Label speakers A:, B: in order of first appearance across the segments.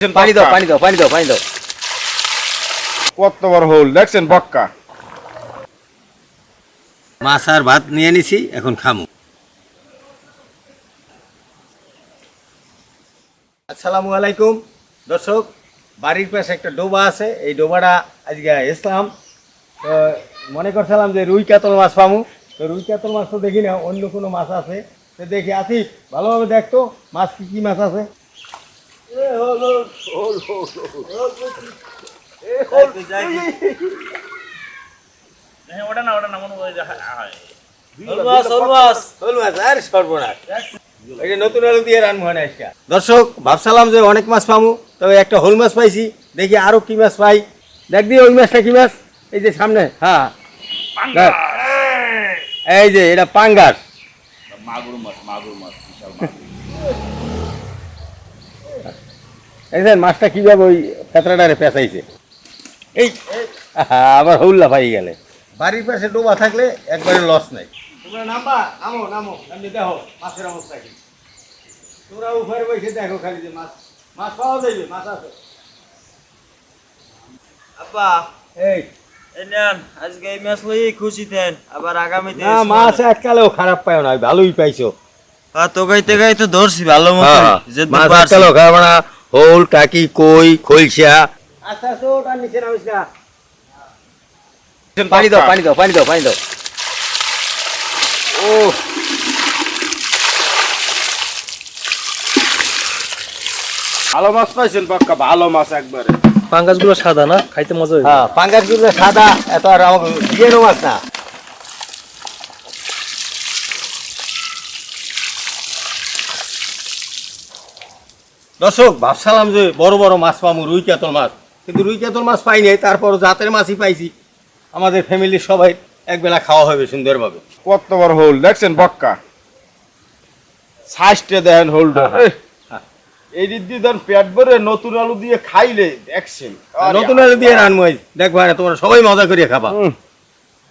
A: পানি দাও পানি দাও পানি দাও পানি দাও।
B: কত বড় হোল দেখছেন বক্কা
A: মাছ আর ভাত নিয়ে নিছি এখন খামু। আসসালামু আলাইকুম। দর্শক বাড়ির পাশে একটা ডোবা আছে। এই ডোবাটা আজকে ইসলাম তো মনে করছিলাম যে রুই কাতল মাছ পামু। তো রুই কাতল মাছ তো দেখি না অন্য কোনো মাছ আছে। তো দেখি আসিফ ভালোভাবে দেখতো মাছ কি কি মাছ আছে। এ, হল, হল, হল, হল, হল, হল, এ, হল,
C: ওটা না ওটা না মনে হয় হয়
A: দর্শক ভাবছিলাম যে অনেক মাছ পামু তবে একটা হোল মাছ পাইছি দেখি আরও কি মাছ পাই। দেখ দিয়ে ওই মাছটা কি মাছ? এই যে সামনে হ্যাঁ। এই যে এটা পাঙ্গাস।
C: মাগুর মাছ মাগুর মাছ বিশাল মাছ
A: দেখছেন মাছটা কীভাবে ওই পেতরাটারে পেঁচাইছে? এই আবার হৌল্লা পাই গেলে। বাড়ির পাশে ডোবা থাকলে একবারে লস নাই। তোমরা নামবা নামো নামো নামলে দেখো মাছের অবস্থা কি। তোমরা উপরে বসে দেখো খালি যে মাছ মাছ পাওয়া যাইবে মাছ আছে।
D: আব্বা
A: এই।
D: আজকে এই ম্যাচ লই খুশি দেন আবার আগামীতে
A: না মাছ এককালেও খারাপ না ভালোই পাইছো।
D: হ্যাঁ তো গাইতে গাইতে ধরছি ভালো মতো যে
A: মাছ খারাপ না হোল টাকি কই খলসা? আচ্ছা আচ্ছা পানি দাও পানি দাও পানি দাও পানি দাও। ও।
B: ভালো মাছ পাইছেন বক্কা ভালো মাছ একবারে।
E: পাঙ্গাসগুলো সাদা না? খাইতে মজা
A: হ্যাঁ পাঙ্গাসগুলো সাদা এত আর দিয়ে মাছ না। দর্শক ভাবছিলাম যে বড় বড় মাছ পাবো রুই কাতল মাছ। কিন্তু রুই কাতল মাছ পাই নাই তারপর জাতের মাছই পাইছি। আমাদের ফ্যামিলির সবাই একবেলা খাওয়া হবে সুন্দরভাবে।
B: কত বড় হোল দেখছেন বক্কা? সাইজটা দেখেন হোলটা। এই দিক দিয়ে ধরেন পেট ভরে নতুন আলু দিয়ে খাইলে দেখছেন।
A: নতুন আলু দিয়ে রানবো। দেখব না তোমরা সবাই মজা করিয়ে খাবা।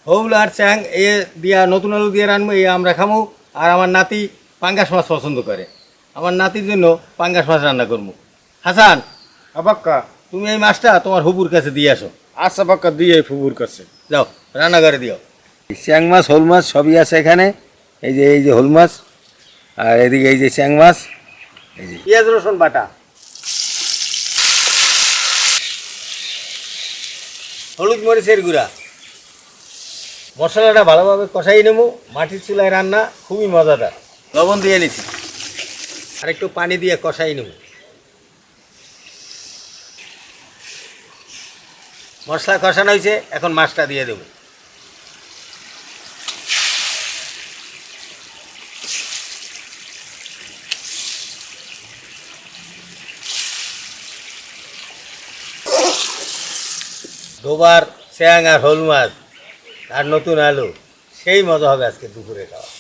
A: হোল আর চ্যাং এ দিয়া নতুন আলু দিয়ে রানবো এ আমরা খামো। আর আমার নাতি পাঙ্গাস মাছ পছন্দ করে। আমার নাতির জন্য পাঙ্গাস মাছ রান্না করব হাসান
B: আ, বক্কা
A: তুমি এই মাছটা তোমার হুবুর কাছে দিয়ে আসো।
B: আচ্ছা বক্কা দিয়ে হুবুর কাছে।
A: যাও রান্নাঘরে দিও। চ্যাং মাছ হোল মাছ সবই আছে এখানে। এই যে এই যে হল মাছ আর এদিকে এই যে চ্যাং মাছ এই যে। পেঁয়াজ রসুন বাটা। হলুদ মরিচের গুঁড়া। মশলাটা ভালোভাবে কষাই নেব। মাটির চুলায় রান্না খুবই মজাদার। লবণ দিয়ে নিচ্ছি। আর একটু পানি দিয়ে কষাই নেব। মশলা কষানো হয়েছে, এখন মাছটা দিয়ে দেবো। ডোবার স্যাং আর হল মাছ আর নতুন আলু, সেই মজা হবে আজকে দুপুরে খাওয়া।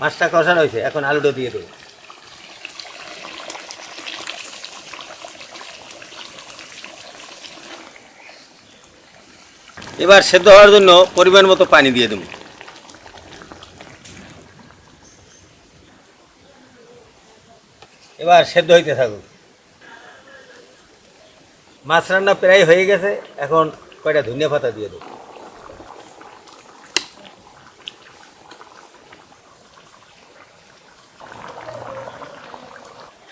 A: মাছটা কষানো হয়েছে, এখন আলুটা দিয়ে দেবো। এবার সেদ্ধ হওয়ার জন্য পরিমাণ মতো পানি দিয়ে দেবো। এবার সেদ্ধ হইতে থাকুক। মাছ রান্না প্রায় হয়ে গেছে, এখন কয়টা ধনিয়া পাতা দিয়ে দেবো।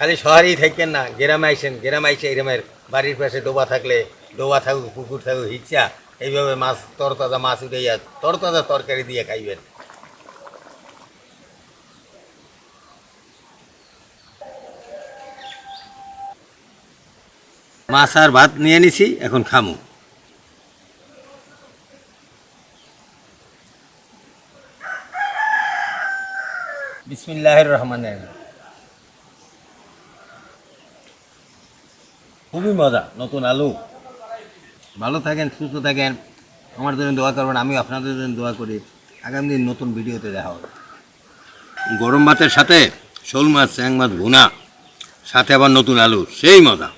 A: খালি শহরেই থাকেন না, গ্রামে আইসেন, গ্রামে আইসে এরমের বাড়ির পাশে ডোবা থাকলে, ডোবা থাকুক, পুকুর থাকুক ইচ্ছা এইভাবে মাছ, তরতাজা মাছ উঠাইয়া তরতাজা তরকারি দিয়ে খাইবেন। মাছ আর ভাত নিয়ে নিছি, এখন খামু। বিসমিল্লাহির রহমানির খুবই মজা, নতুন আলু। ভালো থাকেন, সুস্থ থাকেন। আমার জন্য দোয়া করবেন আমি আপনাদের জন্য দোয়া করি। আগামী দিন নতুন ভিডিওতে দেখা হবে। গরম ভাতের সাথে শোল মাছ, চ্যাং মাছ, ভুনা, সাথে আবার নতুন আলু, সেই মজা।